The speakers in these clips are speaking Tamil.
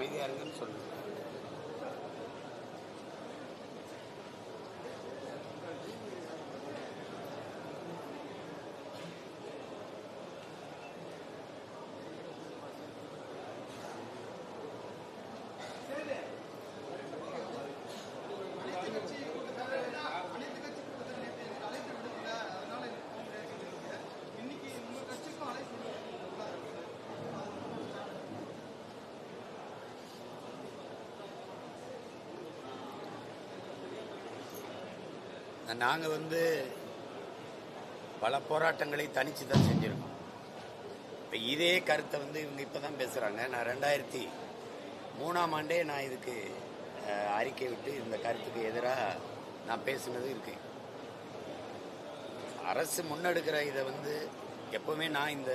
அமைதியா இருக்குன்னு சொல்லுங்க. நாங்கள் வந்து பல போராட்டங்களை தனிச்சு தான் செஞ்சுருக்கோம். இப்போ இதே கருத்தை வந்து இவங்க இப்போ தான் பேசுகிறாங்க நான் ரெண்டாயிரத்தி மூணாம் ஆண்டே நான் இதுக்கு அறிக்கை விட்டு இந்த கருத்துக்கு எதிராக நான் பேசினது இருக்கேன் அரசு முன்னெடுக்கிற இதை வந்து எப்பவுமே நான் இந்த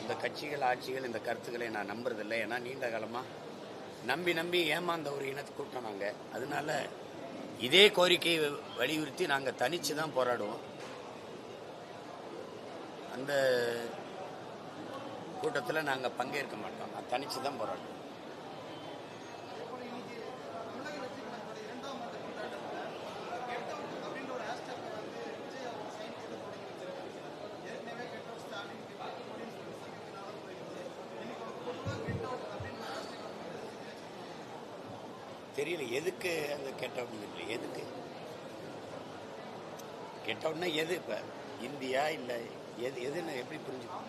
இந்த கட்சிகள் ஆட்சிகள் இந்த கருத்துக்களை நான் நம்புறதில்லை. ஏன்னா நீண்ட காலமாக நம்பி நம்பி ஏமாந்த ஒரு இனத்து கூட்டம் நாங்கள் அதனால இதே கோரிக்கையை வலியுறுத்தி நாங்கள் தனிச்சு தான் போராடுவோம். அந்த கூட்டத்தில் நாங்கள் பங்கேற்க மாட்டோம். நான் தனிச்சு தான் போராடுவோம். தெரியல எதுக்கு அந்த இல்லை. எதுக்கு? கெட் எது? இப்போ இந்தியா இல்லை எது எதுன்னு எப்படி புரிஞ்சுக்கணும்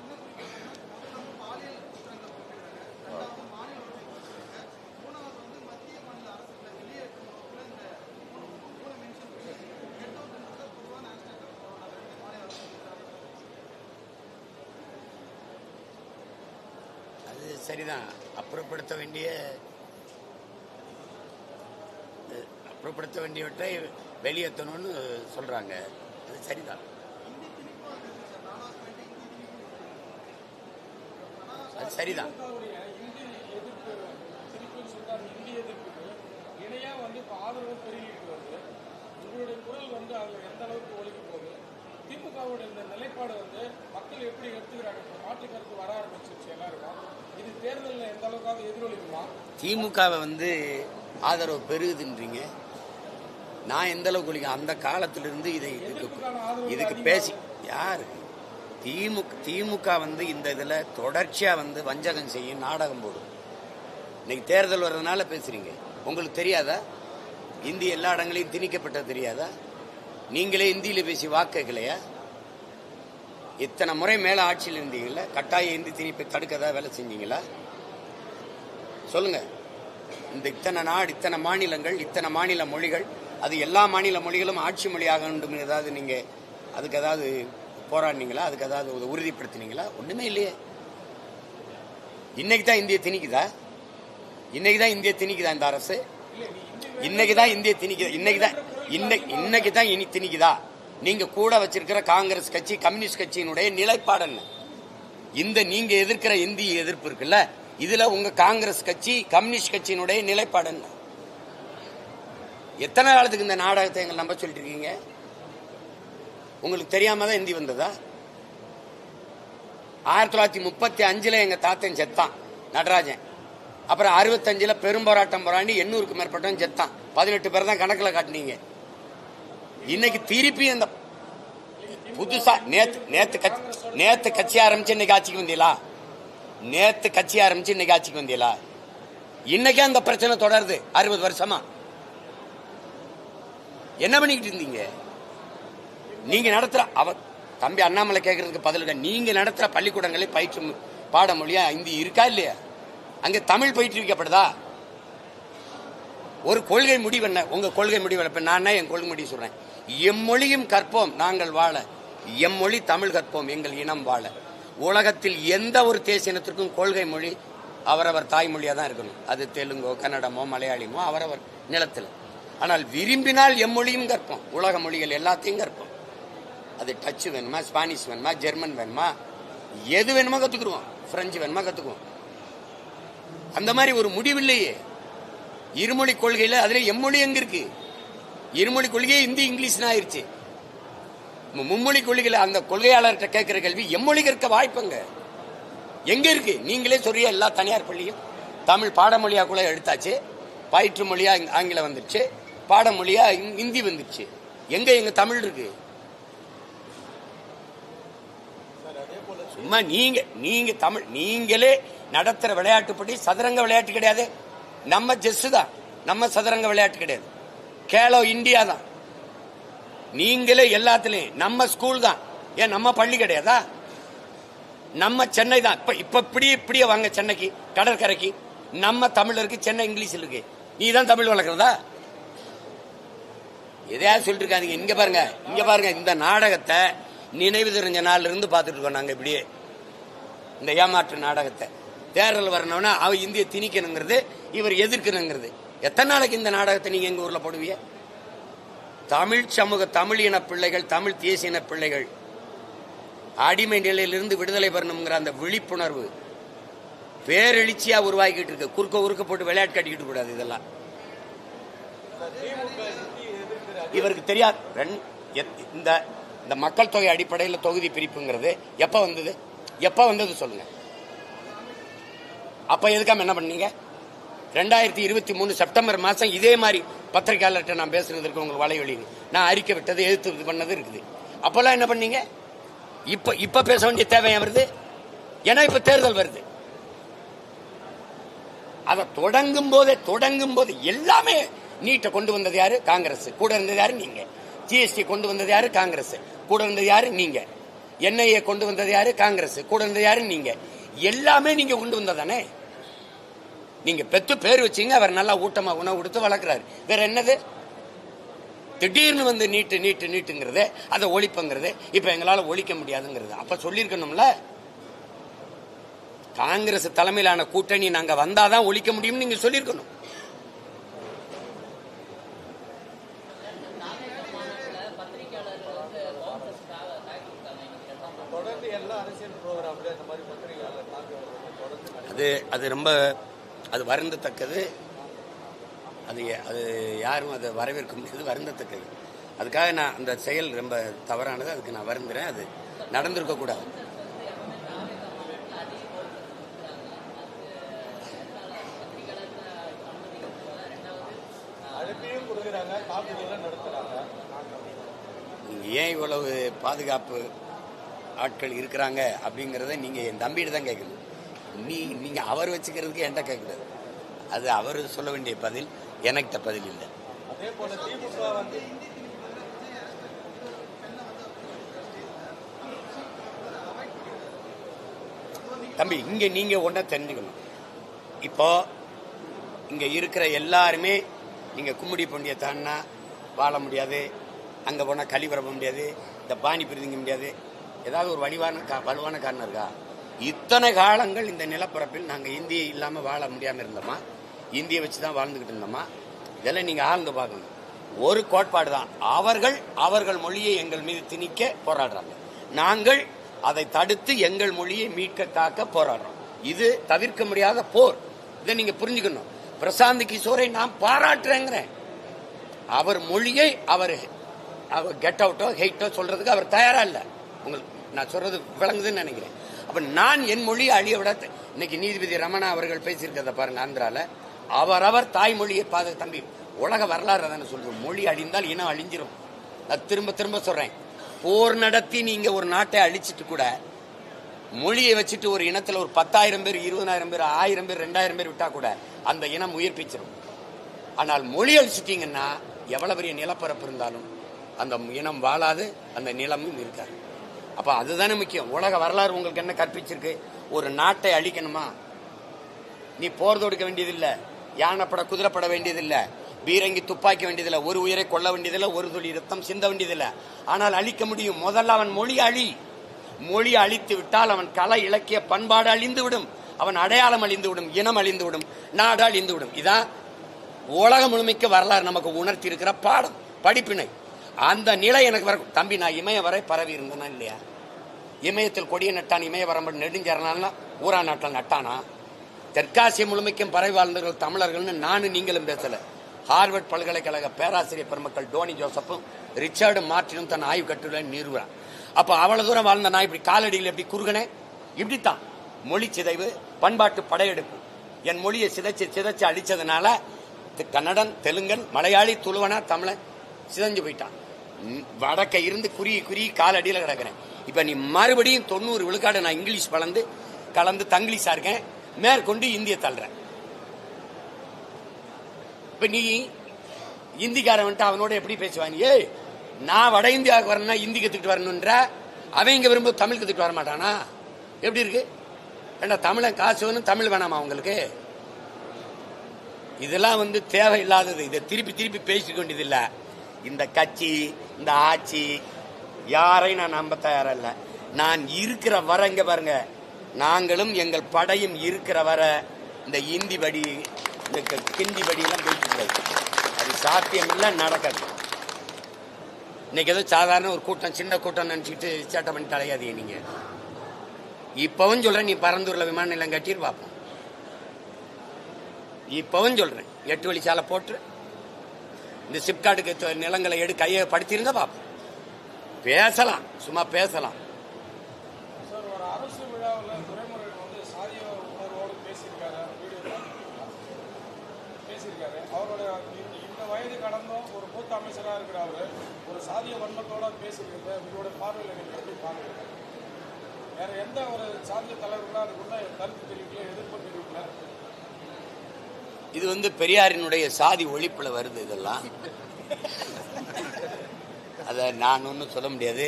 அது சரிதான். அப்புறப்படுத்த வேண்டிய அஹ், அப்புறப்படுத்த வேண்டியவற்றை வெளியேற்றணும்னு சொல்றாங்க. அது சரிதான். அது சரிதான். திமுகவுடைய இந்தி நிலைப்பாடு வந்து மக்கள் எப்படி எடுத்துக்கிறாங்க? மாற்று கருத்து வர ஆரம்பிச்சிருச்சு எல்லாருக்கும். இது தேர்தலில் எந்த அளவுக்காவது எதிரொலிக்குமா? திமுகவை வந்து ஆதரவு பெருகுதுன்றீங்க நான் எந்த அளவுக்கு குளிக்க அந்த காலத்திலிருந்து இதை இதுக்கு இதுக்கு பேசி யார்? திமுக திமுக வந்து இந்த இதில் தொடர்ச்சியாக வந்து வஞ்சகம் செய்யும் நாடகம் போடும். இன்னைக்கு தேர்தல் வர்றதுனால பேசுறீங்க. உங்களுக்கு தெரியாதா? இந்தி எல்லா இடங்களையும் திணிக்கப்பட்டது தெரியாதா? நீங்களே இந்தியில் பேசி வாக்குகளையா இத்தனை முறை மேலே ஆட்சியில் இருந்தீங்களா கட்டாய இந்தி திணிப்பை தடுக்கதா வேலை செஞ்சீங்களா? சொல்லுங்க. இந்த இத்தனை நாடு இத்தனை மாநிலங்கள் இத்தனை மாநில மொழிகள் அது எல்லா மாநில மொழிகளும் ஆட்சி மொழியாக வேண்டும் ஏதாவது நீங்க அதுக்கு ஏதாவது போராடினீங்களா? அதுக்கு ஏதாவது உறுதிப்படுத்தினீங்களா? ஒண்ணுமே இல்லையே. இன்னைக்கு தான் இந்திய திணிக்குதா? இன்னைக்கு தான் இந்திய திணிக்குதா இந்த அரசு? இன்னைக்கு தான் இந்திய திணிக்குதா? இன்னைக்கு தான் இன்னைக்கு இன்னைக்கு தான் இனி திணிக்குதா? நீங்க கூட வச்சிருக்கிற காங்கிரஸ் கட்சி கம்யூனிஸ்ட் கட்சியினுடைய நிலைப்பாடு என்ன? இந்த நீங்க எதிர்க்கிற இந்திய எதிர்ப்பு இருக்குல்ல? இதுல உங்க காங்கிரஸ் கட்சி கம்யூனிஸ்ட் கட்சியினுடைய நிலைப்பாடு என்ன? எத்தனை காலத்துக்கு இந்த நாடகத்தை எங்களை நம்ப சொல்லிட்டு இருக்கீங்க உங்களுக்கு தெரியாம தான் இந்தி வந்ததா? ஆயிரத்தி தொள்ளாயிரத்தி முப்பத்தி அஞ்சுல எங்க தாத்தன் செத்தான் நடராஜன். அப்புறம் அறுபத்தஞ்சுல பெரும்போராட்டம் போராண்டி எண்ணூறுக்கு மேற்பட்டவன் செத்தான். பதினெட்டு பேர் தான் கணக்கில் காட்டினீங்க. இன்னைக்கு திருப்பி அந்த புதுசா நேத்து நேத்து கட்சி நேத்து கட்சி ஆரம்பிச்சு இன்னைக்கு ஆட்சிக்கு வந்தீங்களா? நேத்து கட்சி ஆரம்பிச்சு இன்னைக்கு ஆட்சிக்கு வந்தீங்களா? இன்னைக்கே அந்த பிரச்சனை தொடருது அறுபது வருஷமா. என்ன பண்ணிக்கிட்டு இருந்தீங்க? நீங்க நடத்துற அவர் தம்பி அண்ணாமலை கேட்கறதுக்கு பதிலுங்க நீங்க நடத்துற பள்ளிக்கூடங்களே பயிற்று பாடமொழியா இந்தி இருக்கா இல்லையா? அங்க தமிழ் பயிற்றுவிக்கப்படுதா? ஒரு கொள்கை முடிவு என்ன? உங்க கொள்கை முடிவு இப்ப நான் என் கொள்கை முடிவு சொல்றேன். எம்மொழியும் கற்போம் நாங்கள் வாழ. எம்மொழி தமிழ் கற்போம் எங்கள் இனம் வாழ. உலகத்தில் எந்த ஒரு தேசிய இனத்திற்கும் கொள்கை மொழி அவரவர் தாய்மொழியாக தான் இருக்கணும். அது தெலுங்கோ கன்னடமோ மலையாளிமோ அவரவர் நிலத்தில். ஆனால் விரும்பினால் எம்மொழியும் கற்போம் உலக மொழிகள் எல்லாத்தையும் கற்போம் அது டச்சு வேணுமா ஸ்பானிஷ் வேணுமா ஜெர்மன் வேணுமா? எது வேணுமோ கற்றுக்குருவோம் ஃப்ரெஞ்சு வேணுமா கற்றுக்குவோம் அந்த மாதிரி ஒரு முடிவில்லையே. இருமொழி கொள்கையில் அதில் எம்மொழி எங்கே இருக்கு? இருமொழி கொள்கையே இந்தி இங்கிலீஷ்னு ஆயிடுச்சு மும்மொழி கொள்கையில் அந்த கொள்கையாளர்கிட்ட கேட்குற கேள்வி எம்மொழி கற்க வாய்ப்புங்க? எங்கே இருக்கு? நீங்களே சொல்றியா எல்லா தனியார் பள்ளியும். தமிழ் பாடமொழியாக கூட எடுத்தாச்சு. பயிற்று மொழியாக ஆங்கிலம் வந்துருச்சு. பாடமொழியா இந்~ ஹிந்தி வந்துருச்சு எங்க எங்க தமிழ் இருக்கு? சும்மா நீங்க நீங்க தமிழ் நீங்களே நடத்துற விளையாட்டுப்படி சதுரங்க விளையாட்டு கிடையாது. நம்ம செஸ் தான். நம்ம சதுரங்க விளையாட்டு கிடையாது. கேலோ இந்தியா தான். நீங்களே எல்லாத்துலயும் நம்ம ஸ்கூல் தான். ஏன் நம்ம பள்ளி கிடையாதா? நம்ம சென்னை தான். இப்ப இப்ப இப்படி இப்படியே வாங்க சென்னைக்கு கடற்கரைக்கு. நம்ம தமிழருக்கு சென்னை இங்கிலீஷ் இருக்கு. நீ தான் தமிழ் வளர்க்குறதா? எதையாவது சொல்லிட்டு இருக்காதீங்க இங்க பாருங்க இங்க பாருங்க இந்த நாடகத்தை நினைவு தெரிஞ்ச நாள்ல இருந்து பார்த்துட்டு இருக்கோம் நாங்க இப்படியே. இந்த ஏமாற்று நாடகத்தை. தேர்தல் வரணும்னா அவ இந்திய திணிக்கணுங்கிறது இவர் எதிர்க்கணுங்கிறது. எத்தனை நாளைக்கு இந்த நாடகத்தை நீங்க எங்க ஊர்ல போடுவீங்க? தமிழ் சமூக தமிழ் இன பிள்ளைகள் தமிழ் தேசிய இன பிள்ளைகள். அடிமை நிலையிலிருந்து விடுதலை பெறணுங்கிற அந்த விழிப்புணர்வு பேரெழுச்சியா உருவாக்கிட்டு இருக்கு. குறுக்க உருக்க போட்டு விளையாட்டு கட்டிக்கிட்டு கூடாது இதெல்லாம். இவருக்கு தெரியாது. ரெண்- எத்- இந்த இந்த மக்கள் தொகை அடிப்படையில் தொகுதி பிரிப்புங்கிறது எப்ப வந்தது? எப்ப வந்தது சொல்லுங்க. அப்ப எதுக்காம என்ன பண்ணீங்க? ரெண்டாயிரத்தி இருபத்தி மூணு செப்டம்பர் மாசம் இதே மாதிரி பத்திரிகையாளர்கிட்ட நான் பேசுறதுக்கு உங்களுக்கு வலைவழி நான் அறிக்கை விட்டது எதிர்த்து இது பண்ணது இருக்குது. அப்பெல்லாம் என்ன பண்ணீங்க? இப்ப இப்ப பேச வேண்டிய தேவை வருது? ஏன்னா இப்ப தேர்தல் வருது. அதை தொடங்கும் போதே தொடங்கும் போது எல்லாமே நீட்டை கொண்டு வந்தது யாரு? காங்கிரஸ். கூட இருந்தது யாரு? நீங்க. ஜிஎஸ்டி கொண்டு வந்தது யாரு? காங்கிரஸ். கூட இருந்தது யாரு? நீங்க. என்ஐஏ கொண்டு வந்தது யாரு? காங்கிரஸ். கூட இருந்தது யாரு? நீங்க. எல்லாமே நீங்க கொண்டு வந்ததானே? நீங்க பெத்து பேர் வச்சீங்க அவர் நல்லா ஊட்டமா உணவு கொடுத்து வளர்க்குறாரு. வேற என்னது? திடீர்னு வந்து நீட்டு நீட்டு நீட்டுங்கிறது அதை ஒழிப்புங்கிறது இப்ப எங்களால ஒழிக்க முடியாதுங்கிறது. அப்ப சொல்லியிருக்கணும்ல? காங்கிரஸ் தலைமையிலான கூட்டணி நாங்க வந்தாதான் ஒழிக்க முடியும்னு நீங்க சொல்லியிருக்கணும் தொடர்ந்து எல்லா அரசியல் ப்ரோக்ராம்லயும் அந்த மாதிரி பத்திரிகையாளர் தாக்குதல் தொடர்ந்து அது அது ரொம்ப அது வருந்தத்தக்கது. அது அது யாரும் அதை வரவேற்க முடியாது வருந்தத்தக்கது. அதுக்காக நான் அந்த செயல் ரொம்ப தவறானது அதுக்கு நான் வருந்துறேன். அது நடந்திருக்க கூடாது. ஏன் இவ்வளவு பாதுகாப்பு ஆட்கள் இருக்கிறாங்க அப்படிங்கிறத நீங்கள் என் தம்பிகிட்ட தான் கேட்கணும். நீ நீங்க அவர் வச்சுக்கிறதுக்கு என்கிட்ட கேட்கக்கூடாது. அது அவர் சொல்ல வேண்டிய பதில் எனக்கிட்ட பதில் இல்லை. அதே போல திமுக வந்து தம்பி இங்க நீங்க ஒன்றை தெரிஞ்சுக்கணும். இப்போ இங்க இருக்கிற எல்லாருமே நீங்க கும்மிடி பொண்டியை தாண்டினா வாழ முடியாது அங்க போனா கழிவற போக முடியாது இந்த பானி பிரிதிங்க முடியாது. ஏதாவது ஒரு வடிவான கா- வலுவான காரணம் இருக்கா? இத்தனை காலங்கள் இந்த நிலப்பரப்பில் நாங்கள் இந்தியை இல்லாமல் வாழ முடியாமல் இருந்தோமா? இந்தியை வச்சு தான் வாழ்ந்துக்கிட்டு இருந்தோமா? இதெல்லாம் நீங்கள் ஆழ்ந்து பார்க்கணும். ஒரு கோட்பாடு தான் அவர்கள் அவர்கள் மொழியை எங்கள் மீது திணிக்க போராடுறாங்க. நாங்கள் அதை தடுத்து எங்கள் மொழியை மீட்க காக்க போராடுறோம். இது தவிர்க்க முடியாத போர். இதை நீங்கள் புரிஞ்சுக்கணும். பிரசாந்த் கிஷோரை நான் பாராட்டுறேங்கிறேன். அவர் மொழியை அவர் அவர் கெட் அவுட்டோ ஹெயிட்டோ சொல்றதுக்கு அவர் தயாரா இல்லை. உங்களுக்கு நான் சொல்றது விளங்குதுன்னு நினைக்கிறேன். அப்ப நான் என் மொழியை அழிய விட இன்னைக்கு நீதிபதி ரமணா அவர்கள் பேசியிருக்கிறத பாருங்க ஆந்திரால. அவரவர் தாய்மொழியை பாத தம்பி உலக வரலாறு தானே சொல்றோம். மொழி அழிந்தால் இனம் அழிஞ்சிரும். நான் திரும்ப திரும்ப சொல்றேன். போர் நடத்தி நீங்க ஒரு நாட்டை அழிச்சிட்டு கூட மொழியை வச்சுட்டு ஒரு இனத்துல ஒரு பத்தாயிரம் பேர் இருபதாயிரம் பேர் ஆயிரம் பேர் ரெண்டாயிரம் பேர் விட்டா கூட அந்த இனம் உயிர்ப்பிச்சிடும் ஆனால் மொழி அழிச்சிட்டீங்கன்னா எவ்வளவு பெரிய நிலப்பரப்பு இருந்தாலும் அந்த இனம் வாழாது அந்த நிலமும் இருக்காது. அப்போ அதுதானே முக்கியம். உலக வரலாறு உங்களுக்கு என்ன கற்பிச்சிருக்கு? ஒரு நாட்டை அழிக்கணுமா? நீ போர் தொடுக்க வேண்டியதில்லை. யானைப்பட குதிரைப்பட வேண்டியதில்லை. பீரங்கி துப்பாக்கி வேண்டியதில்லை. ஒரு உயிரை கொல்ல வேண்டியதில்லை. ஒரு துளி ரத்தம் சிந்த வேண்டியதில்லை. ஆனால் அழிக்க முடியும். முதல்ல அவன் மொழி அழி. மொழி அழித்து விட்டால் அவன் கலை இலக்கிய பண்பாடு அழிந்து விடும். அவன் அடையாளம் அழிந்து விடும். இனம் அழிந்து விடும். நாடு அழிந்து விடும். இதான் உலகம் முழுமைக்கு வரலாறு நமக்கு உணர்த்தி இருக்கிற பாடம் படிப்பினை. அந்த நிலை எனக்கு வர தம்பி நான் இமய வரை பரவி இருந்தேனா இல்லையா? இமயத்தில் கொடிய நட்டான் இமய வரம்பு நெடுஞ்சரணால்னா ஊரா நாட்டில் நட்டானா? தெற்காசிய முழுமைக்கும் பரவி வாழ்ந்தவர்கள் தமிழர்கள்னு நானும் நீங்களும் பேசல. ஹார்வர்ட் பல்கலைக்கழக பேராசிரியர் பெருமக்கள் டோனி ஜோசப்பும் ரிச்சர்டு மார்டினும் தன் ஆய்வு கட்டுரை நிறுவுறான். அப்போ அவ்வளவு தூரம் வாழ்ந்த நான் இப்படி காலடியில் எப்படி குறுகனே? இப்படித்தான். மொழி சிதைவு பண்பாட்டு படையெடுப்பு. என் மொழியை சிதைச்சு சிதைச்சு அடிச்சதுனால கன்னடன் தெலுங்கன் மலையாளி துளுவனா தமிழன் சிதைஞ்சு போயிட்டான். வடக்க இருந்து குறி குறி கால் அடியில கிடக்குறேன். இப்போ நீ மறுபடியும் தொண்ணூறு விழுக்காடு நான் இங்கிலீஷ் கலந்து கலந்து தங்கிலீஷாக இருக்கேன். மேற்கொண்டு இந்திய தள்ளுறேன். இப்போ நீ இந்திக்காரன் வந்துட்டு அவனோட எப்படி பேசுவான்? ஏய் நான் வட இந்தியாவுக்கு வரேன்னா இந்தி கற்றுக்கிட்டு வரணுன்ற அவன் இங்கே விரும்ப தமிழ் கற்றுக்கிட்டு வர மாட்டானா? எப்படி இருக்கு? ஏண்டா தமிழன் காசு வேணும் தமிழ் வேணாமா அவங்களுக்கு? இதெல்லாம் வந்து தேவையில்லாதது. இதை திருப்பி திருப்பி பேசிக்க வேண்டியது இந்த கட்சி இந்த ஆட்சி யாரையும் நான் நம்ப தயாரில்ல. நான் இருக்கிற வர இங்கே பாருங்க நாங்களும் எங்கள் படையும் இருக்கிற வர இந்த இந்தி படி இந்த கிந்தி கிண்டி படியெல்லாம் போயிட்டு. அது சாத்தியம் இல்லை நடக்காது. இன்னைக்கு ஏதோ சாதாரண ஒரு கூட்டம் சின்ன கூட்டம் நினச்சிக்கிட்டு சேட்டை பண்ணி தலையாதீங்க நீங்கள் இப்பவும் சொல்கிறேன் நீ பரந்தூரில் விமான நிலையம் கட்டிட்டு பார்ப்போம் இப்பவும் சொல்கிறேன் எட்டு வழி சாலை போட்டு இந்த சிப்காட்டுக்கு நிலங்களை எடு கையை படுத்திருந்தா பார்ப்போம் பேசலாம் சும்மா பேசலாம். சார் ஒரு அரசு விழாவில் துறைமுறைகள் வந்து சாதிய உணர்வோடு பேசியிருக்காரு. வீடியோ பார்த்துருக்கீங்களா? பேசியிருக்காரு. அவரோட இந்த- வயது கடந்தும் ஒரு மூத்த அமைச்சராக இருக்கிற அவர் ஒரு சாதிய வன்மத்தோட பேசியிருக்கிறது உங்களோட பார்வையில் நீங்கள் எப்படி பார்க்குறீங்க? வேற எந்த ஒரு சாதிய தலைவர்களும் அதுக்குள்ள கருத்து தெரிவிக்கல எதிர்ப்பு தெரிவிக்கல? இது வந்து பெரியாரினுடைய சாதி ஒழிப்புல வருது இதெல்லாம். அதை நான் ஒன்றும் சொல்ல முடியாது.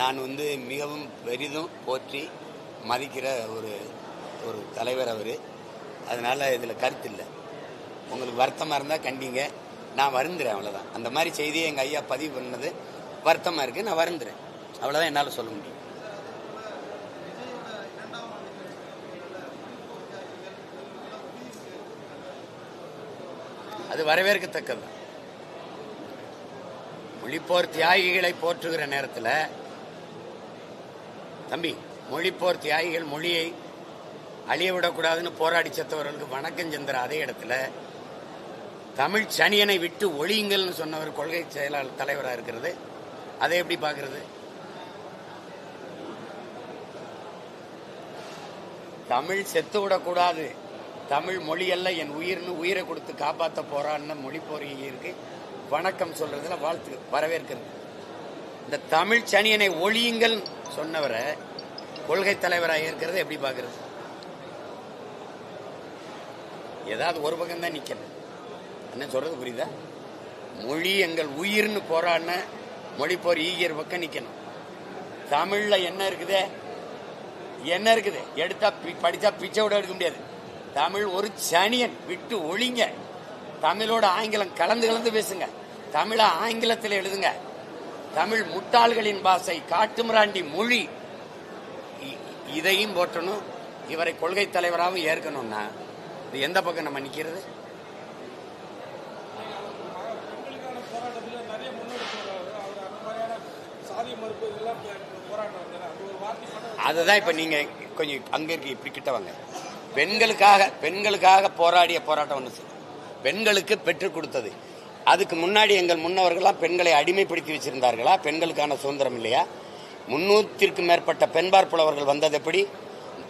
நான் வந்து மிகவும் பெரிதும் போற்றி மதிக்கிற ஒரு ஒரு தலைவர் அவர். அதனால் இதில் கருத்து இல்லை. உங்களுக்கு வருத்தமாக இருந்தால் கண்டிங்க. நான் வருந்துறேன் அவ்வளோதான் அந்த மாதிரி செய்தியை எங்கள் ஐயா பதிவு பண்ணது வருத்தமாக இருக்குது நான் வருந்துறேன். அவ்வளோதான் என்னால் சொல்ல முடியும். அது வரவேற்கத்தக்கது. மொழிப்போர் தியாகிகளை போற்றுகிற நேரத்தில் தம்பி மொழிப்போர் தியாகிகள் மொழியை அழிய விடக்கூடாதுன்னு போராடி செத்தவர்களுக்கு வணக்கம் செந்திர அதே இடத்துல தமிழ் சனியனை விட்டு ஒழியுங்கள்னு சொன்னவர் கொள்கை செயலாளர் தலைவராக இருக்கிறது. அதை எப்படி பார்க்கறது? தமிழ் செத்து விடக்கூடாது. தமிழ் மொழியல்ல என் உயிர்னு உயிரை கொடுத்து காப்பாற்ற போறான்னு மொழி இருக்கு. வணக்கம் சொல்றதுல வாழ்த்து வரவேற்கிறது. இந்த தமிழ் சனியனை ஒழியுங்கள் சொன்னவரை கொள்கை தலைவராக இருக்கிறது எப்படி பார்க்கறது? ஏதாவது ஒரு பக்கம் தான் நிக்கணும். என்ன சொல்றது புரியுதா? மொழி எங்கள் உயிர்னு போராடின மொழி போர் ஈகியர் பக்கம் நிக்கணும். தமிழ்ல என்ன இருக்குதே? என்ன இருக்குது? எடுத்தா பி- படிச்சா பிச்சை விட எடுக்க முடியாது. தமிழ் ஒரு சனியன் விட்டு ஒழிங்க. தமிழோட ஆங்கிலம் கலந்து கலந்து பேசுங்க. தமிழை ஆங்கிலத்தில் எழுதுங்க. தமிழ் முட்டாள்களின் பாசை காட்டுமிராண்டி மொழி. இதையும் போற்றணும் இவரை கொள்கை தலைவராகவும் ஏற்கணும்னா. இது எந்த பக்கம் நம்ம நிக்கிறது? பெண்களுக்கான அதுதான் இப்ப நீங்க கொஞ்சம் அங்க இருக்கு இப்படி கிட்ட வாங்க. பெண்களுக்காக பெண்களுக்காக போராடிய போராட்டம் ஒன்று. பெண்களுக்கு பெற்றுக் கொடுத்தது. அதுக்கு முன்னாடி எங்கள் முன்னவர்களாம் பெண்களை அடிமைப்படுத்தி வச்சிருந்தார்களா? பெண்களுக்கான சுதந்திரம் இல்லையா? முன்னூத்திற்கும் மேற்பட்ட பெண்பார் புலவர்கள் வந்தது எப்படி?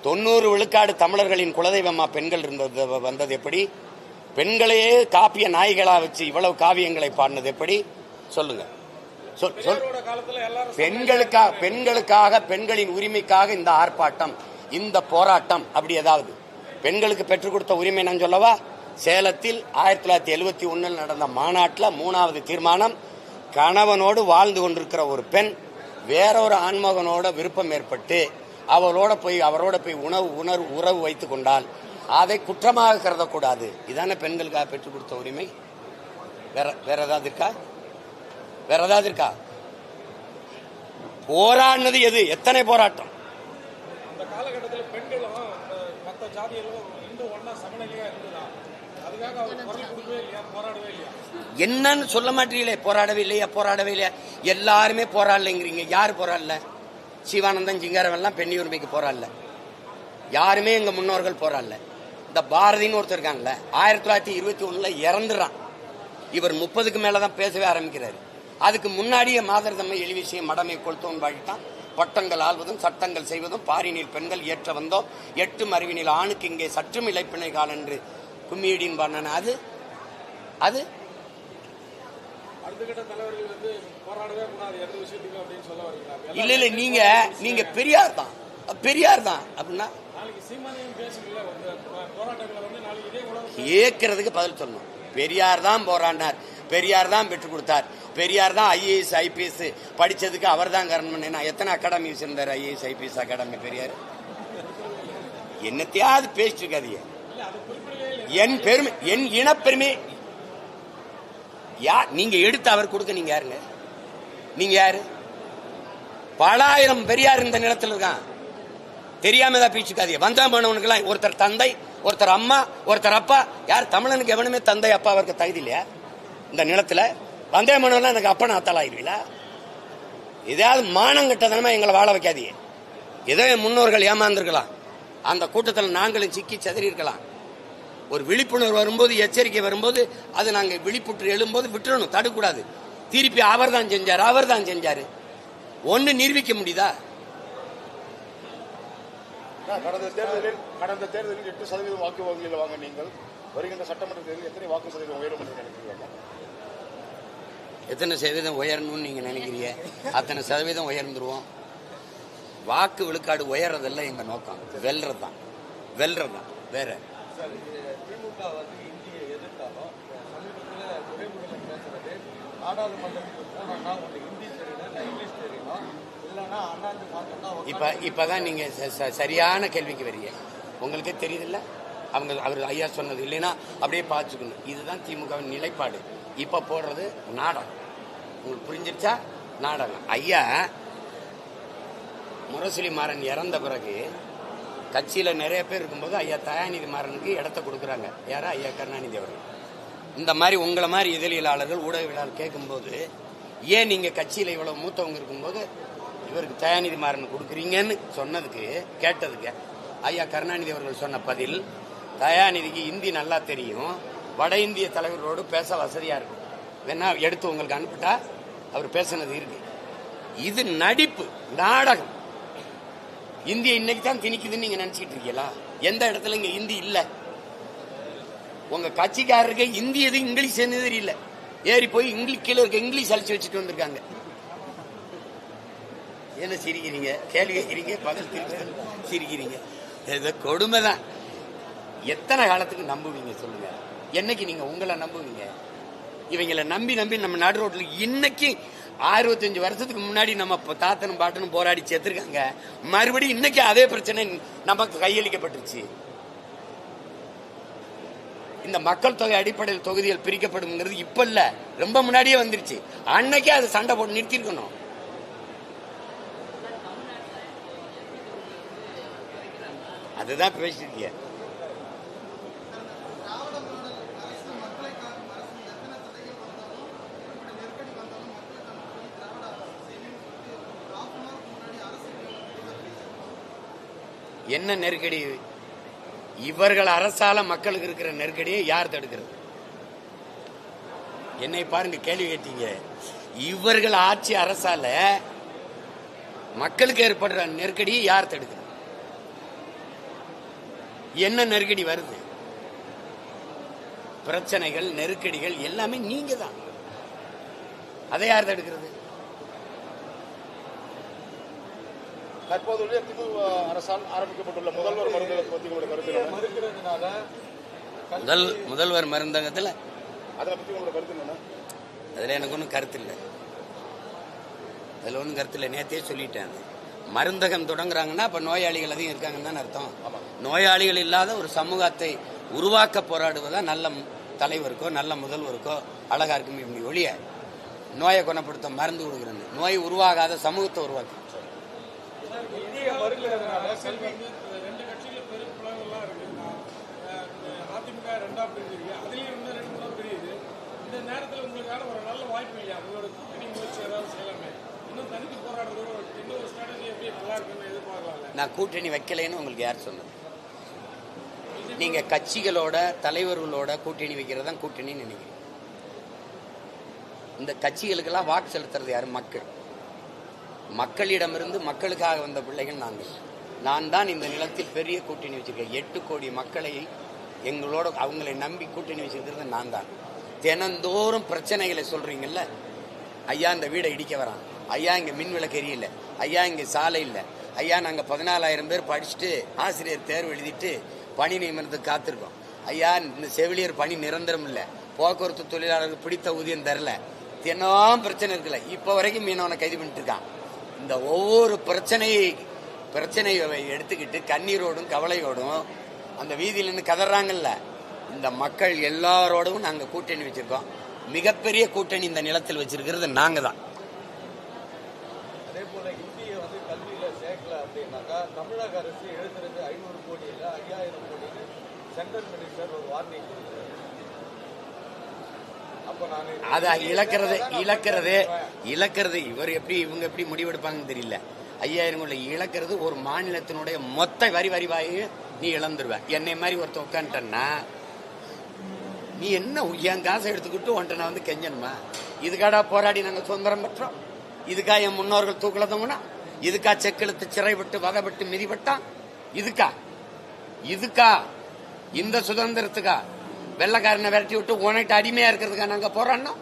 தொண்ணூறு விழுக்காடு தமிழர்களின் குலதெய்வமா பெண்கள் இருந்தது வந்தது எப்படி? பெண்களையே காப்பிய நாய்களா வச்சு இவ்வளவு காவியங்களை பாடினது எப்படி? சொல்லுங்க. சொல் சொல். பெண்களுக்காக பெண்களுக்காக பெண்களின் உரிமைக்காக இந்த ஆர்ப்பாட்டம் இந்த போராட்டம் அப்படி ஏதாவது? பெண்களுக்கு பெற்றுக் கொடுத்த உரிமை நான் சொல்லவா? சேலத்தில் ஆயிரத்தி தொள்ளாயிரத்தி எழுபத்தி ஒன்னில் நடந்த மாநாட்டில் மூணாவது தீர்மானம் கணவனோடு வாழ்ந்து கொண்டிருக்கிற ஒரு பெண் வேறொரு ஆண்மகனோட விருப்பம் ஏற்பட்டு அவரோட போய் அவரோட போய் உணவு உணர்வு உறவு வைத்துக் கொண்டால் அதை குற்றமாக கருதக்கூடாது. இதான பெண்களுக்காக பெற்றுக் கொடுத்த உரிமை? வேற வேற ஏதாவது இருக்கா? வேற ஏதாவது இருக்கா? போராடினது எது? எத்தனை போராட்டம்? காலகட்டத்தில் பெண்களும் மற்ற ஜாதிகளும் இன்னும் ஒன்றா சமநிலையாக இருந்ததா அதுக்காக அவர் குரல் கொடுக்கவே இல்லையா போராடவே இல்லையா என்னன்னு சொல்ல மாட்டீங்களே? போராடவே இல்லையா? போராடவே இல்லையா? எல்லாருமே போராடலைங்கிறீங்க. யார் போராடல? சிவானந்தன் சிங்காரம் எல்லாம் பெண்ணி உரிமைக்கு போராடல. யாருமே எங்க முன்னோர்கள் போராடல. இந்த பாரதின்னு ஒருத்தர் இருக்காங்கல்ல ஆயிரத்தி தொள்ளாயிரத்தி இருபத்தி ஒண்ணுல இறந்துறான். இவர் முப்பதுக்கு மேலதான் பேசவே ஆரம்பிக்கிறாரு. அதுக்கு முன்னாடியே மாதர் தம்மை எளிவிசையும் மடமை கொளுத்தோன் வாழ்த்தான் பட்டங்கள் ஆள்வதும் சட்டங்கள் செய்வதும் பாரினில் பெண்கள் ஏற்ற வந்தோம். எட்டு மறைவினில் ஆணுக்கு இங்கே சற்றும் இழைப்பினை கால் என்று கும்மியடின் பண்ணன அது அது. இல்ல இல்ல நீங்க நீங்க பெரியார் தான். பெரியார் தான். அப்படின்னா கேட்கறதுக்கு பதில் சொல்லணும். பெரியார் தான் போராடினார். பெரியார் தான் பெற்றுக் கொடுத்தார். பெரியார் தான் ஐஏஎஸ் ஐபிஎஸ் படிச்சதுக்கு அவர் தான் காரணம். என்ன எத்தனை அகாடமி வச்சிருந்தார் ஐஏஎஸ் ஐபிஎஸ் அகாடமி பெரியார்? என்னத்தையாவது பேசிட்டு இருக்காதீங்க. என் பெருமை என் இனப்பெருமை. யா நீங்க எடுத்து அவர் கொடுக்க நீங்க யாருங்க? நீங்க யாரு? பல ஆயிரம் பெரியார் இந்த நிலத்தில் இருக்கான். தெரியாம ஏதாவது பேச்சுக்காதீங்க வந்தா போனவனுக்கெல்லாம் ஒருத்தர் தந்தை ஒருத்தர் அம்மா ஒருத்தர் அப்பா. யார் தமிழனுக்கு எவனுமே தந்தை அப்பா அவருக்கு தகுதி இல்லையா? இந்த நிலத்துல. வந்தே மனவெல்லாம் எனக்கு அப்பா அத்தலாயிருவீங்களா ஏதாவது மானம் கட்டதனமா எங்களை வாழ வைக்காதீங்க. ஏதோ என் முன்னோர்கள் ஏமாந்துருக்கலாம். அந்த கூட்டத்தில் நாங்களும் சிக்கி செதறி இருக்கலாம். ஒரு விழிப்புணர்வு வரும்போது எச்சரிக்கை வரும்போது அது நாங்கள் விழிப்புற்று எழும்போது விட்டுறணும் தடுக்கூடாது திருப்பி அவர் தான் செஞ்சார் அவர் தான் செஞ்சாரு. ஒன்னு நிரூபிக்க முடியுதா? கடந்த தேர்தலில் கடந்த தேர்தலில் எட்டு சதவீதம் வாக்கு வங்கியில் வாங்க நீங்கள் வருகின்ற சட்டமன்ற தேர்தலில் எத்தனை வாக்கு சதவீதம் உயரும் என்று நினைக்கிறீர்கள்? எத்தனை சதவீதம் உயரணும்னு நீங்க நினைக்கிறீங்க? அத்தனை சதவீதம் உயர்ந்துருவோம். வாக்கு விழுக்காடு உயர்றதெல்லாம் எங்க நோக்கம். வெல்றது தான் வெல்றது தான் வேற. சார் திமுக வந்து இந்திய எதிர்த்தாலும் சமீபத்தில் துறைமுகத்தில் பேசுறது நாடாளுமன்றத்துக்கு போனோம்னா உங்களுக்கு ஹிந்தி தெரியல இல்லை இங்கிலீஷ் தெரியணும் இல்லைன்னா அண்ணாந்து பார்த்தோம்னா இப்ப இப்பதான் நீங்க ச- சரியான கேள்விக்கு வரீங்க. உங்களுக்கே தெரியுதுல்ல? அவங்க அவர் ஐயா சொன்னது. இல்லைன்னா அப்படியே பார்த்துக்கணும். இதுதான் திமுகவின் நிலைப்பாடு. இப்ப போடுறது நாடகம். உங்களுக்கு புரிஞ்சிருச்சா? நாடகம். ஐயா முரசொலி மாறன் இறந்த பிறகு கட்சியில் நிறைய பேர் இருக்கும்போது ஐயா தயாநிதி மாறனுக்கு இடத்த கொடுக்குறாங்க. யாரா? ஐயா கருணாநிதி அவர்கள். இந்த மாதிரி உங்களை மாதிரி இதழியலாளர்கள் ஊடகவியலாளர் கேட்கும்போது ஏன் நீங்கள் கட்சியில் இவ்வளோ மூத்தவங்க இருக்கும்போது இவருக்கு தயாநிதி மாறன் கொடுக்குறீங்கன்னு சொன்னதுக்கு கேட்டதுக்கு? ஐயா கருணாநிதி அவர்கள் சொன்ன பதில் தயாநிதிக்கு இந்தி நல்லா தெரியும். வட இந்திய தலைவர்களோடு பேச வசதியாக இருக்கும். வேணா எடுத்து உங்களுக்கு அனுப்பிட்டா அவர் பேசுனது இருக்கு. இது நடிப்பு நாடகம். இந்திய இன்னைக்கு தான் திணிக்குதுன்னு நீங்க நினைச்சிட்டு இருக்கீங்களா? எந்த இடத்துல இங்க இந்தி இல்ல? உங்க கட்சிக்காரருக்கு இந்தி எது இங்கிலீஷ் எது தெரியல. ஏறி போய் இங்கிலீஷ் கீழே இருக்க இங்கிலீஷ் அழிச்சு வச்சுட்டு வந்திருக்காங்க. என்ன சிரிக்கிறீங்க? கேள்வி கேட்கிறீங்க பதில் திருப்பி சிரிக்கிறீங்க. இது கொடுமை தான். எத்தனை காலத்துக்கு நம்புவீங்க சொல்லுங்க. என்னைக்கு நீங்க உங்களை நம்புவீங்க? இவங்களை நம்பி நம்பி நம்ம நாடு ரோட்ல இன்னைக்கு அறுபத்தஞ்சு வருஷத்துக்கு முன்னாடி நம்ம தாத்தனும் பாட்டனும் போராடி செத்துருக்காங்க. மறுபடியும் இன்னைக்கு அதே பிரச்சனை நமக்கு கையளிக்கப்பட்டுச்சு இந்த மக்கள் தொகை அடிப்படையில் தொகுதிகள் பிரிக்கப்படும்ங்கிறது இப்ப இல்ல ரொம்ப முன்னாடியே வந்துருச்சு. அன்னைக்கே அது சண்டை போட்டு நிறுத்திருக்கணும். அதுதான் பேசிருக்கேன் என்ன நெருக்கடி? இவர்கள் அரசால மக்களுக்கு இருக்கிற நெருக்கடியை யார் தடுக்கிறது? என்னை பாருங்க கேள்வி கேட்டீங்க. இவர்கள் ஆட்சி அரசால மக்களுக்கு ஏற்படுற நெருக்கடியை யார் தடுக்கிறது என்ன நெருக்கடி வருது? பிரச்சனைகள் நெருக்கடிகள் எல்லாமே நீங்க தான் அதை யார் தடுக்கிறது? தற்போதுள்ள திமுக அரசால் ஆரம்பிக்கப்பட்டுள்ள முதல்வர் மருந்தகத்தை பற்றி உங்களுடைய கருத்து என்ன மறுக்கிறதுனால முதல் முதல்வர் மருந்தகத்துல? அதை பற்றி உங்களுடைய கருத்து என்ன அதுல எனக்கு ஒன்றும் கருத்து இல்லை. அதுல ஒன்றும் கருத்து இல்லை. நேத்தே சொல்லிட்டேன். மருந்தகம் தொடங்குறாங்கன்னா அப்ப நோயாளிகள் அதிகம் இருக்காங்கன்னு தான் அர்த்தம். நோயாளிகள் இல்லாத ஒரு சமூகத்தை உருவாக்க போராடுவதா நல்ல தலைவருக்கோ நல்ல முதல்வருக்கோ அழகா இருக்கும் இப்படி ஒழிய நோயை குணப்படுத்த மருந்து கொடுக்குறது. நோய் உருவாகாத சமூகத்தை உருவாக்கு இந்தியை மறுக்கிறதுனால அரசியல் வந்து இந்த ரெண்டு பெரும் இந்த அதிமுக ரெண்டா பிரிஞ்சிருக்கு. அதுலயும் இன்னும் ரெண்டு மூணு பிரியுது. இந்த நேரத்தில் உங்களுக்கான ஒரு நல்ல வாய்ப்பு இல்லையா? உங்களோட கூட்டணி முயற்சி ஏதாவது செய்யலாமே. இன்னும் தனித்து போராடுறது ஒரு இன்னும் ஒரு ஸ்ட்ராட்டஜி எப்படி நல்லா இருக்குன்னு நான் கூட்டணி வைக்கலைன்னு உங்களுக்கு யார் சொன்னது? நீங்க கட்சிகளோட தலைவர்களோட கூட்டணி வைக்கிறது தான் கூட்டணின்னு நினைக்கிறீங்க. இந்த கட்சிகளுக்கெல்லாம் வாக்கு செலுத்துறது யாரு? மக்கள். மக்களிடமிருந்து மக்களுக்காக வந்த பிள்ளைகள் நாங்கள். நான் தான் இந்த நிலத்தில் பெரிய கூட்டணி வச்சிருக்கேன். எட்டு கோடி மக்களை எங்களோட அவங்களை நம்பி கூட்டணி வச்சிருக்கிறது நான் தான். தினந்தோறும் பிரச்சனைகளை சொல்றீங்கல்ல? ஐயா இந்த வீடை இடிக்க வரான். ஐயா இங்கே மின் விளக்கு எரியல ஐயா இங்கே சாலை இல்லை. ஐயா நாங்கள் பதினாலாயிரம் பேர் படிச்சுட்டு ஆசிரியர் தேர்வு எழுதிட்டு பணி நியமனத்துக்கு காத்திருக்கோம். ஐயா இந்த செவிலியர் பணி நிரந்தரம் இல்லை. போக்குவரத்து தொழிலாளருக்கு பிடித்த ஊதியம் தரல. தினம் பிரச்சனை இருக்குல்ல. இப்போ வரைக்கும் மீனவனை கைது பண்ணிட்டு இருக்கான். இந்த ஒவ்வொரு பிரச்சனையை பிரச்சனையை எடுத்துக்கிட்டு கண்ணீரோடும் கவலையோடும் அந்த வீதியில் நின்று கதறாங்கல்ல இந்த மக்கள் எல்லாரோடவும் நாங்கள் கூட்டணி வச்சிருக்கோம். மிகப்பெரிய கூட்டணி இந்த நிலத்தில் வச்சிருக்கிறது நாங்க தான் அதே போல இந்தியை வந்து கல்வியில சேர்க்கல அப்படின்னாக்கா தமிழக அரசு எழுதுறது ஐநூறு கோடி இல்லை ஐயாயிரம் கோடி சென்ட்ரல் மினிஸ்டர் ஒரு வார்னிங் அதை இழக்கிறது இழக்கிறது இழக்கிறது இவர் எப்படி இவங்க எப்படி முடிவெடுப்பாங்கன்னு தெரியல. ஐயாயிரம் கோடி இழக்கிறது ஒரு மாநிலத்தினுடைய மொத்த வரி வரிவாயையும் நீ இழந்துருவ. என்னை மாதிரி ஒருத்தன் உட்காந்துட்டன்னா நீ என்ன என் காசை எடுத்துக்கிட்டு உன்ட்ட நான் வந்து கெஞ்சணுமா? இதுக்காடா போராடி நாங்கள் சுதந்திரம் பெற்றோம்? இதுக்கா என் முன்னோர்கள் தூக்கில தொங்குனா? இதுக்கா செக்கெழுத்து சிறைப்பட்டு வதப்பட்டு மிதிப்பட்டான் இதுக்கா? இதுக்கா? இந்த சுதந்திரத்துக்கா? வெள்ளக்காரனை விரட்டி விட்டு உனக்கு அடிமையா இருக்கிறதுக்கா நாங்க போராடினோம்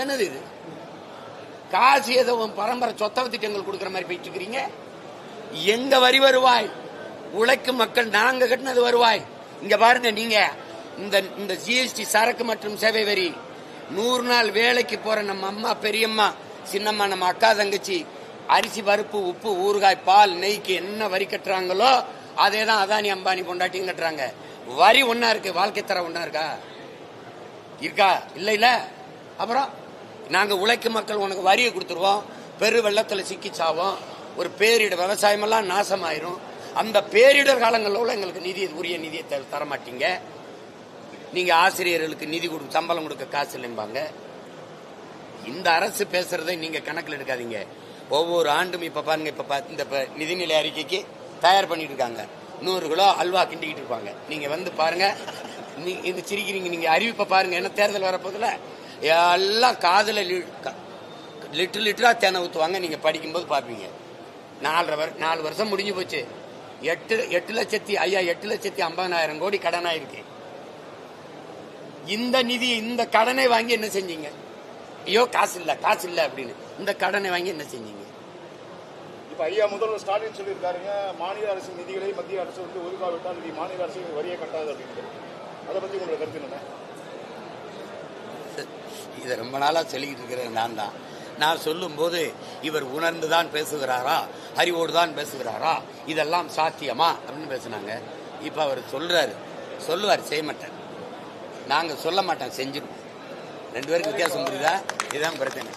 என்னது இது? காசு ஏதோ பரம்பரை சொத்தவ திட்டங்கள் கொடுக்குற மாதிரி போயிட்டு இருக்கிறீங்க? எங்க வரி வருவாய்? உழைக்கும் மக்கள் நாங்க கட்டினது வருவாய். இங்க பாருங்க நீங்க இந்த இந்த ஜிஎஸ்டி சரக்கு மற்றும் சேவை வரி. நூறு நாள் வேலைக்கு போற நம்ம அம்மா பெரியம்மா சின்னம்மா நம்ம அக்கா தங்கச்சி அரிசி பருப்பு உப்பு ஊறுகாய் பால் நெய்க்கு என்ன வரி கட்டுறாங்களோ அதே தான் அதானி அம்பானி கொண்டாட்டியும் கட்டுறாங்க. வரி ஒன்றா இருக்கு வாழ்க்கை தர ஒண்ணா இருக்கா? இருக்கா? இல்ல இல்ல. அப்புறம் நாங்க உழைக்கும் மக்கள் உனக்கு வரியை கொடுத்துருவோம். பெரு வெள்ளத்துல சிக்கி சாவோம். ஒரு பேரிடர் விவசாயமெல்லாம் நாசமாயிரும். அந்த பேரிடர் காலங்களில் எங்களுக்கு நிதி உரிய நிதியை த- தர மாட்டீங்க நீங்க ஆசிரியர்களுக்கு நிதி கொடு சம்பளம் கொடுக்க காசு இல்லைம்பாங்க. இந்த அரசு பேசுறதை நீங்க கணக்கில் எடுக்காதீங்க. ஒவ்வொரு ஆண்டும் இப்ப பாருங்க இப்ப இந்த நிதிநிலை அறிக்கைக்கு தயார் பண்ணிட்டு இருக்காங்க. நூறு கிலோ அல்வா கிண்டிக்கிட்டு இருப்பாங்க. நீங்க வந்து பாருங்க நீ- இது சிரிக்கிறீங்க நீங்க அறிவிப்பை பாருங்க என்ன தேர்தல் வரப்போதுல எல்லாம் காதில் லிட்டர் லிட்டரா தேனை ஊத்துவாங்க நீங்க படிக்கும்போது பார்ப்பீங்க நாலரை வரு நாலு வருஷம் முடிஞ்சு போச்சு. எட்டு எட்டு லட்சத்தி ஐயா எட்டு லட்சத்தி ஐம்பதாயிரம் கோடி கடனாயிருக்கு. இந்த நிதி இந்த கடனை வாங்கி என்ன செஞ்சீங்க? ஐயோ காசு இல்ல காசு இல்ல அப்படின்னு. இந்த கடனை வாங்கி என்ன செஞ்சீங்க? இப்ப ஐயா முதல்வர் ஸ்டாலின் சொல்லியிருக்காருங்க மாநில அரசு நிதிகளை மத்திய அரசு வந்து ஒதுக்காவிட்டால் இது மாநில அரசு வரியை கட்டாது அப்படின்னு அதை பத்தி உங்களோட கருத்து என்ன? இதை ரொம்ப நாளா சொல்லிக்கிட்டு இருக்கிறது நான் தான். நான் சொல்லும்போது இவர் உணர்ந்து தான் பேசுகிறாரா? அறிவோடு தான் பேசுகிறாரா? இதெல்லாம் சாத்தியமா? அப்படின்னு பேசுனாங்க. இப்ப அவர் சொல்றாரு. சொல்லுவார் செய்ய மாட்டார். நாங்க சொல்ல மாட்டோம் செஞ்சிருவோம். ரெண்டு பேருக்கு வித்தியாசம் புரியுதா? இதுதான் பிரச்சனை.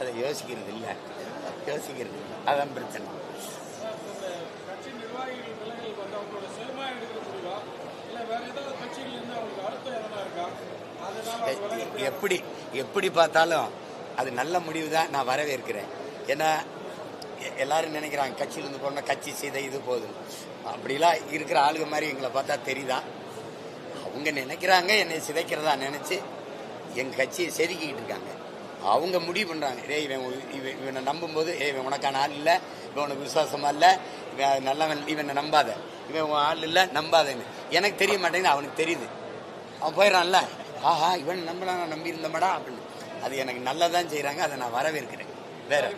அதை யோசிக்கிறது இல்லை. யோசிக்கிறது. அதான் பிரச்சனை. கட்சி எப்படி எப்படி பார்த்தாலும் அது நல்ல முடிவு தான் நான் வரவேற்கிறேன். ஏன்னா எ- எல்லாரும் நினைக்கிறாங்க கட்சியிலேருந்து போனால் கட்சி செய்த இது போதும். அப்படிலாம் இருக்கிற ஆளுங்க மாதிரி எங்களை பார்த்தா தெரியுதா? அவங்க நினைக்கிறாங்க என்னை சிதைக்கிறதா நினச்சி எங்கள் கட்சியை செதுக்கிக்கிட்டு இருக்காங்க. அவங்க முடிவு பண்றாங்க. டேய் இவன் இவன் இவனை நம்பும்போது ஏய் இவன் உனக்கான ஆள் இல்லை. இவன் உனக்கு விசுவாசமா இல்லை. இவன் நல்லவன் இவனை நம்பாத. இவன் உன் ஆள் இல்லை நம்பாதேன்னு. எனக்கு தெரிய மாட்டேங்குது அவனுக்கு தெரியுது. அவன் போயிடறான்ல. ஆஹா இவன் நம்பலாம் நான் நம்பி இருந்தமாடா அப்படின்னு. அது எனக்கு நல்லதான் செய்றாங்க அதை நான் வரவேற்கிறேன். வேற.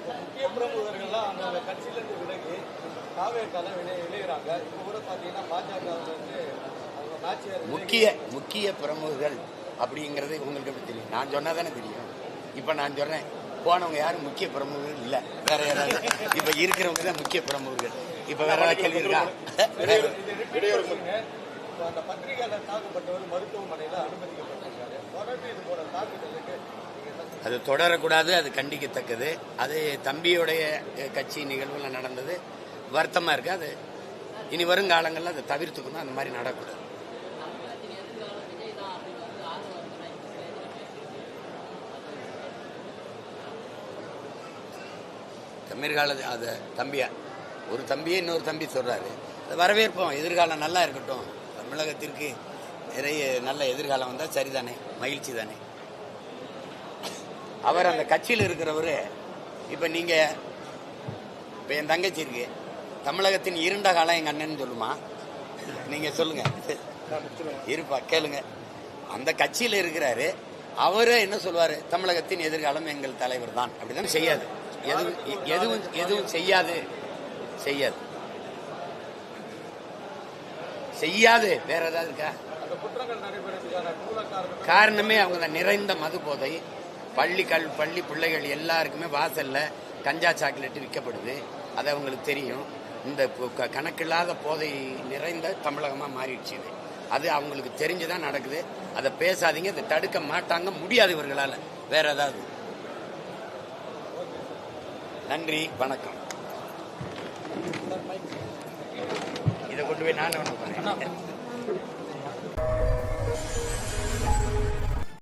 முக்கிய முக்கிய முக்கிய பிரமுகர்கள் அப்படிங்கிறது உங்களுக்கு எப்படி தெரியும்? நான் சொன்னா தானே தெரியும். இப்ப நான் சொல்றேன் போனவங்க யாரும் முக்கிய பிரமுகர்கள் இல்ல. வேற யாராவது. இப்ப இருக்கிறவங்க தான் முக்கிய பிரமுகர்கள். இப்ப வேற ஏதாவது கேள்வி இருக்கா? இடையூறு இப்போ அந்த பத்திரிகையாளர் தாக்கப்பட்டவர் மருத்துவமனையில் அனுமதிக்கப்பட்டிருக்காரு. தொடர்ந்து இது போல தாக்குதலுக்கு நீங்க என்ன சொல்றீங்க? அது தொடரக்கூடாது அது கண்டிக்கத்தக்கது. அது தம்பியுடைய கட்சி நிகழ்வுல நடந்தது. வருத்தமா இருக்கு. அது இனி வருங்காலங்களில் அதை தவிர்த்துக்கணும். அந்த மாதிரி நடக்கூடாது தமிழ்கால அது தம்பியா ஒரு தம்பியே இன்னொரு தம்பி சொல்கிறாரு அதை வரவேற்போம். எதிர்காலம் நல்லா இருக்கட்டும். தமிழகத்திற்கு நிறைய நல்ல எதிர்காலம் வந்தால் சரிதானே? மகிழ்ச்சி தானே? அவர் அந்த கட்சியில் இருக்கிறவர் இப்போ நீங்கள் இப்போ என் தங்கச்சி இருக்கு. தமிழகத்தின் இருண்ட காலம் எங்கள் அண்ணன் சொல்லுமா? நீங்கள் சொல்லுங்கள் இருப்பா கேளுங்க. அந்த கட்சியில் இருக்கிறாரு. அவரே என்ன சொல்லுவார்? தமிழகத்தின் எதிர்காலம் எங்கள் தலைவர் தான். அப்படிதான் செய்யாது. எதுவும் எதுவும் எதுவும் செய்யாது. செய்யாது. செய்யாது. வேற ஏதாவது இருக்கா? காரணம் அவங்க தான். நிறைந்த மது போதை பள்ளி கல் பள்ளி பிள்ளைகள் எல்லாருக்குமே வாசல்ல கஞ்சா சாக்லேட் விற்கப்படுது. அது அவங்களுக்கு தெரியும். இந்த கணக்கில்லாத போதை நிறைந்த தமிழகமா மாறிடுச்சு அது அவங்களுக்கு தெரிஞ்சுதான் நடக்குது. அதை பேசாதீங்க. அதை தடுக்க மாட்டாங்க. முடியாது இவர்களால. வேற ஏதாவது. நன்றி வணக்கம். இதை கொண்டு போய் நான் வேணும்